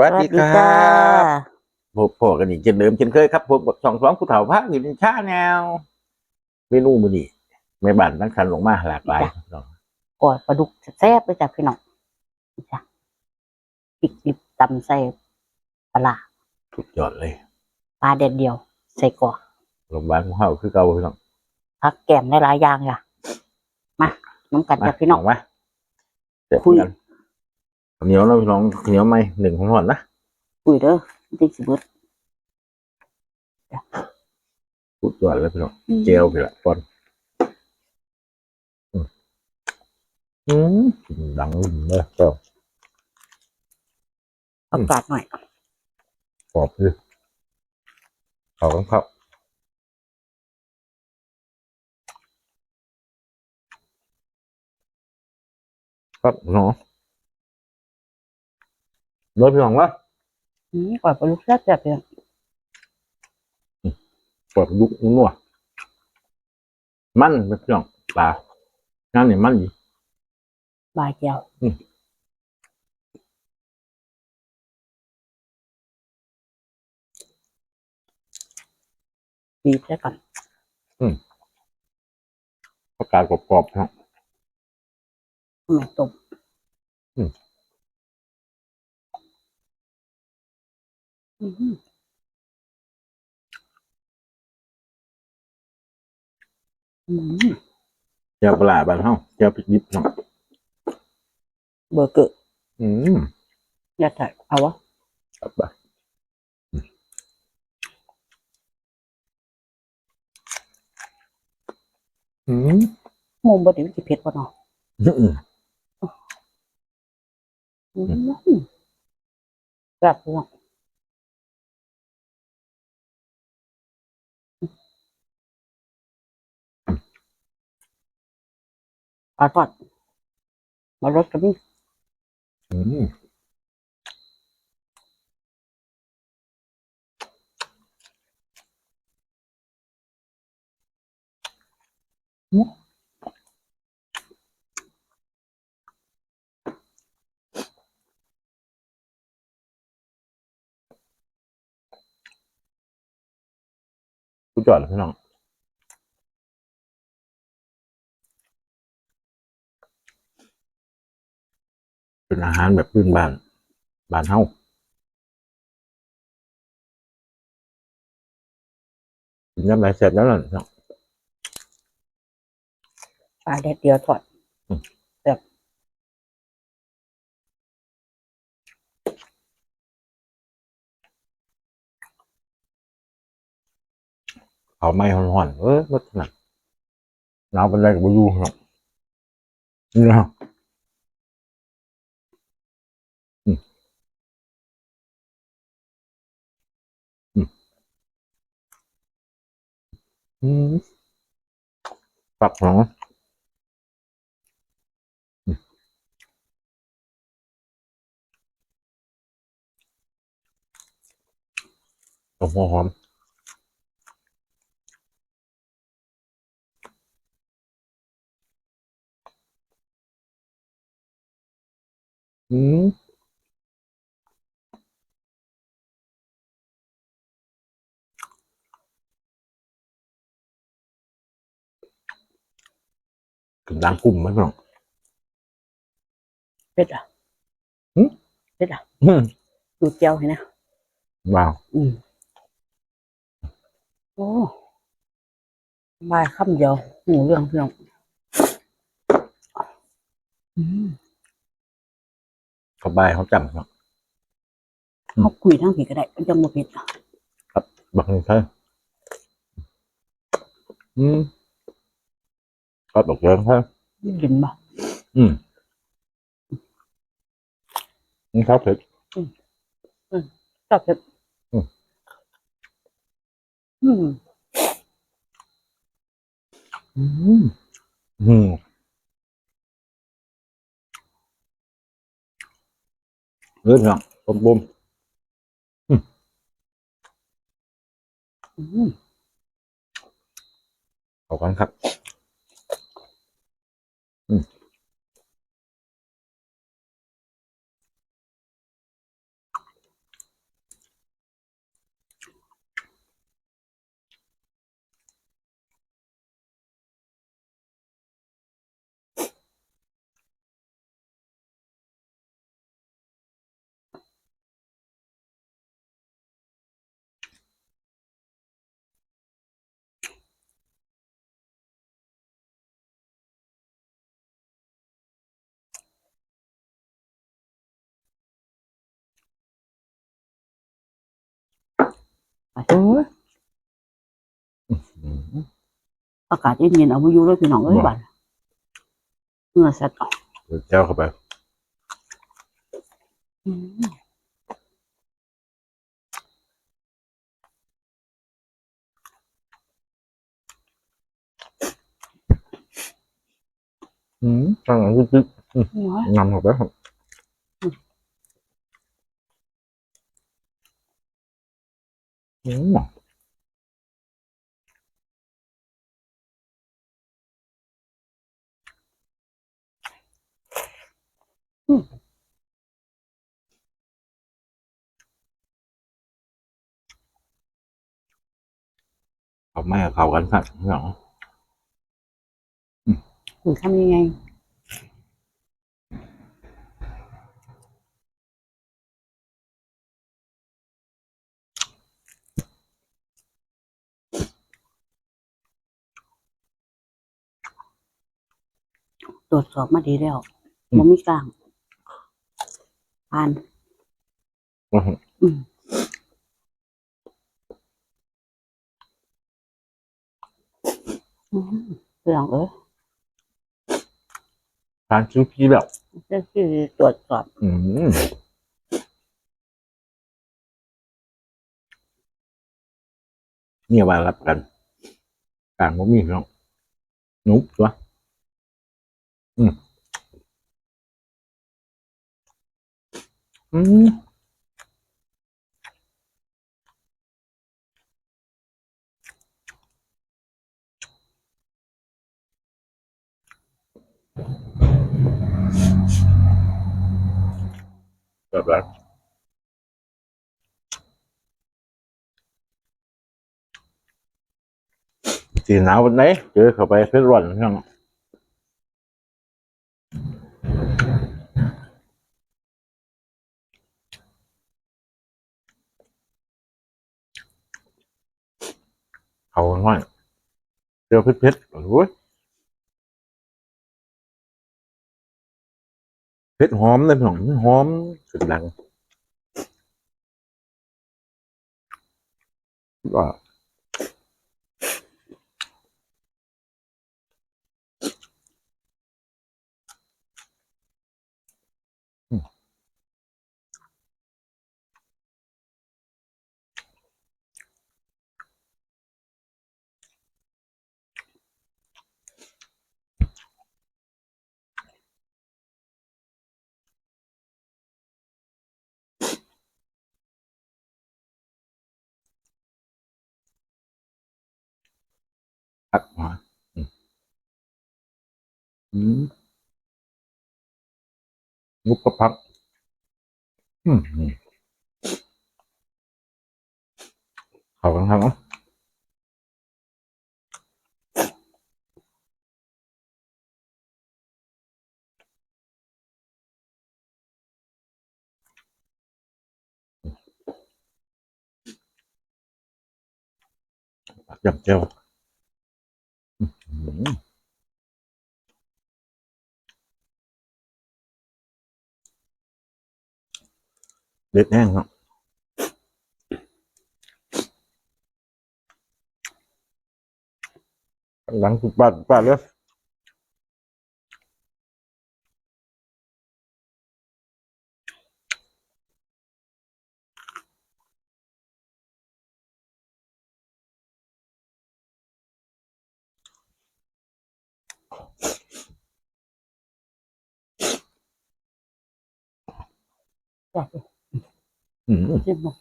วัสสวัดีสดีคจ้ารับพบพอกันอีกเช่นเดิมเช่นเคยครับผมกับช่องสองผู้เฒ่าพระอยู่ในชาแนวเมนูมื้อนี้แม่บ้านตั้งคันลงมาหลากหลายเนาะก่อยปลาดุกแซ่บๆเลยจ้ะพี่น้องนี่จ้ะพริกลิบตำใส่ปลาร้าสุดยอดเลยปลาเด็ดเดียว ใส่กรอกโรงพยาบาลของเฮาคือเก่าพี่น้องผักแกมได้หลายอย่างจ้ะมาน้ำกัดมาจ้ะพี่น้องมาเจ็บคุยกันข้าว เหนียวนะพี่น้องข้าวเหนียวไหมหนึ่งของหอนนะคุยเด้อติ๊กสิเบิดสุดยอดเลยพี่น้องเจลพี่ละก่อนอืมอืมดังเลยเจ้าผักกาดหน่อยกรอบเลยเขาต้องเข้าครับเนาะ เลยพี่น้องวะอืมก่อยปลาดุกแซ่บจ้ะพี่น้องเปิดยุกนัวมันเป็นพี่น้องปลางานนี่มันดีบายเจียวอืมบีบแล้วก่อนประกาศกรอบๆพี่น้องทำไมต้มอืม เจ้าปลาบ้านเฮาเจ้าพริกดิบพี่น้องเบอร์เกอร์อืมอย่าถ่ายเอาวะครับไปอืมมุมบไดีวิจิเผ็ดป่ะเนาะอืมอืมแบบพวก ปลาทอดมารสกับนี่อืมกูจอดเลยพี่น้อง เป็นอาหารแบบพื้นบ้าน บ้านเฮากินยำไรเสร็จแล้วนั่นพี่น้องปลาแดดเดียวทอดอืมแบบเอาไม้ห่อนๆเออรสหนักหนาวเป็นไรกับบุยูครับนี่นะ อืมปักหองอืมเอาหัวหอมอืม กำลังกลุ่มไหมพี่น้องเผ็ดอะหึ เผ็ดอะอืมดูเจียวเห็นนะว้าวอืมโอ้บายคำเดียวหมูเรื่องเพียงอืมเขาบายเขาจำเนาะ อืม เขาคุยทั้งผีก็ได้เป็นจังบ่เผ็ดอะบักนี่ใช่อืม ก็ตกเรื่องใช่เห็นบ่อืมนี่ครับเผ็ดชอบเผ็ดอืมอืมอืมอืมเรื่องเนาะปมปมอืมขอบคุณครับ ไปเอ้ยอืมอากาศเย็นๆเอาไปอยู่เลยพี่น้องเอ้ยว้าบ้านเมื่อสัตว์อะเดี๋ยวเจ้าเข้าไปอืมอืมตั้งแต่ลึกน้อยๆนำเข้าไปครับ อืมเขาไม่กับเขากันสักหรอคือทำยังไง ตรวจสอบมาดีแล้วมันมีกลางผ่านอืมอืมเรื่องเอ้ยทานคิ้วพี่แบบ เรื่องที่ตรวจสอบ อืมเนี่ยว่ารับกันกลางก็มีเนาะนุ๊บวะ อืมอืมแบบนั้นสีหนาววันไหนเจอเข้าไปเพชรร้อนช่าง เขาหน่อยเจอเพชรเพชรโอ้ยเพชรหอมเลยพี่น้องหอมสุดดังว่ พักมาอืมงุบก็พัก อืมอืมเขากันครับเนาะผักเจียว เด็ดแห้งครับหลังสุดบ้านบ้านเลย อืมจิ้มมา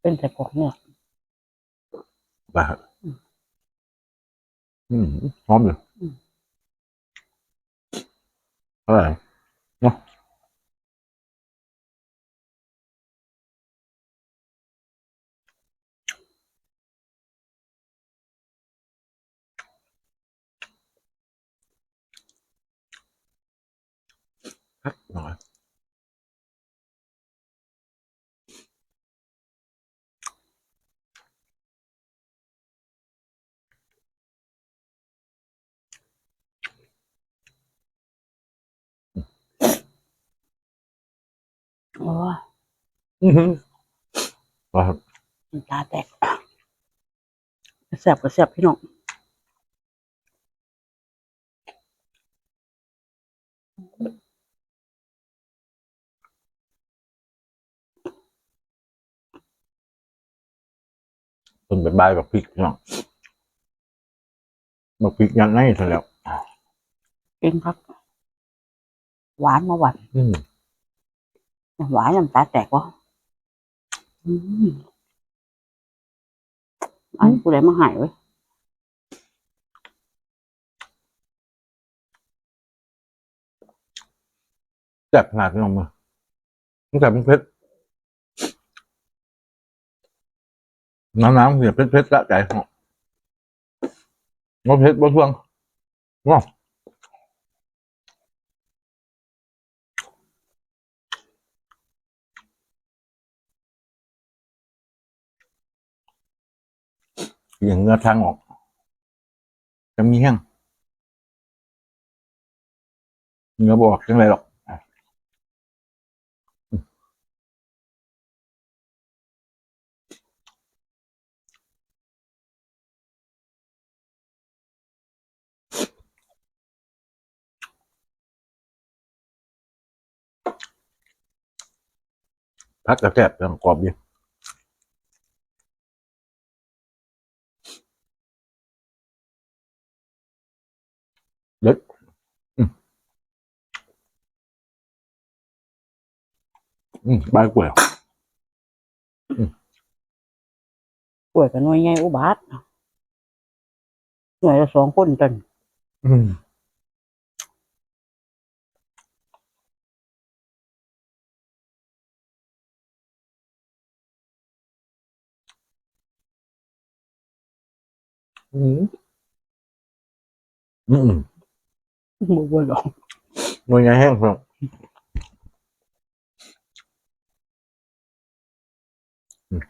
เป็นแต่พวกเนี่ยบ้าครับอืมหอมอยู่อืมอะไรเนาะพักหน่อย โอ้ยอือหือว่าครับน้ำตาแตกแซ่บก็แซ่บพี่น้องต้นใบใบกับพริกเนาะมาพริกยังไงซะแล้วเองครับ หวานมาหวาน อืม หวานน้ำตาแตกวะอืมอันกูได้มาใหายไว้ยแซ่บขนาดนี้ออกมาตั้งแต่เป็นเพชรน้ำน้ำเสียเพชรเพชรละใจเหาะงอเพชรบ่ทวงงอ อย่างเงือทางออก จะมีแห้งเงือบอกจังไรหรอกพักกระแทบยังกรอบอยู่เด็ดอืมอืมใบกล้วกล้วยกับหน่วยใหญ่อุบา ทหน่วยละสองคนจนอืมอืมอืม บ่บ่หรอกหน่วยงานแห้งครับอืม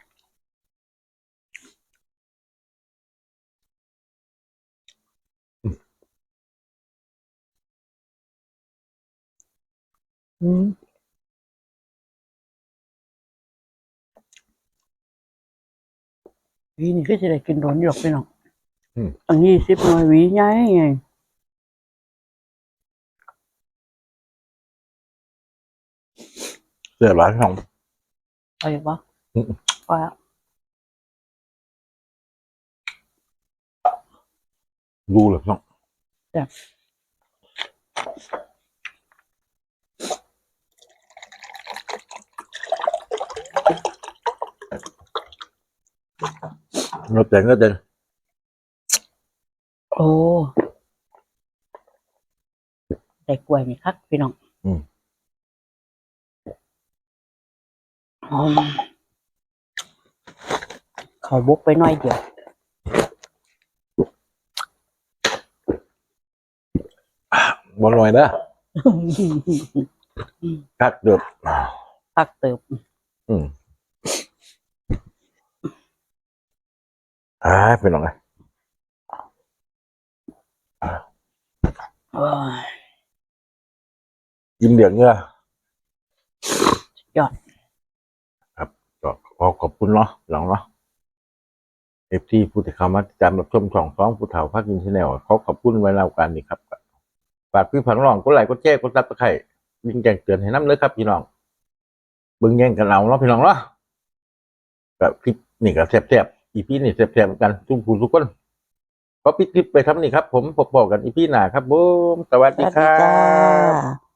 อืมอืมวีนี่ก็จะได้กินโดนหยอกไปน้องอันนี้สิบหน่วยหวีใหญ่ไง เสียร้านของไปปะอืมไปอะดูเลยน้องเเขาบุกไปหน่อยเดียวบอลลอยนะคักเดือบคักเติบอืมอ่าเป็นยังไงโอ้ยยิ้มเดือดเงือยอดครับก็ข อขอบคุณเนาะหลังเนาะเอฟที่ผู้ติดตามมาติดตามรับชมช่องฟ้องผู้เฒ่าภาคอินชแนลเขาขอบคุณไว้แล้วกันนี่ครับฝากพี่ผังน้องกดไลค์กดแชร์กดซับสไครต์ยิงแจ้งเตือนให้น้ำเลยครับพี่น้องบิ่งแย่งกันเอาเนาะพี่น้องเนาะแบบคลิปนี่ก็แซ่บๆอีพีนี่แซ่บๆเหมือนกันทุกผู้ทุกคนก็ปิดคลิปไปครับนี่ครับ ผมพบบอกกันอีพีหนาครับผมสวัสดีครับ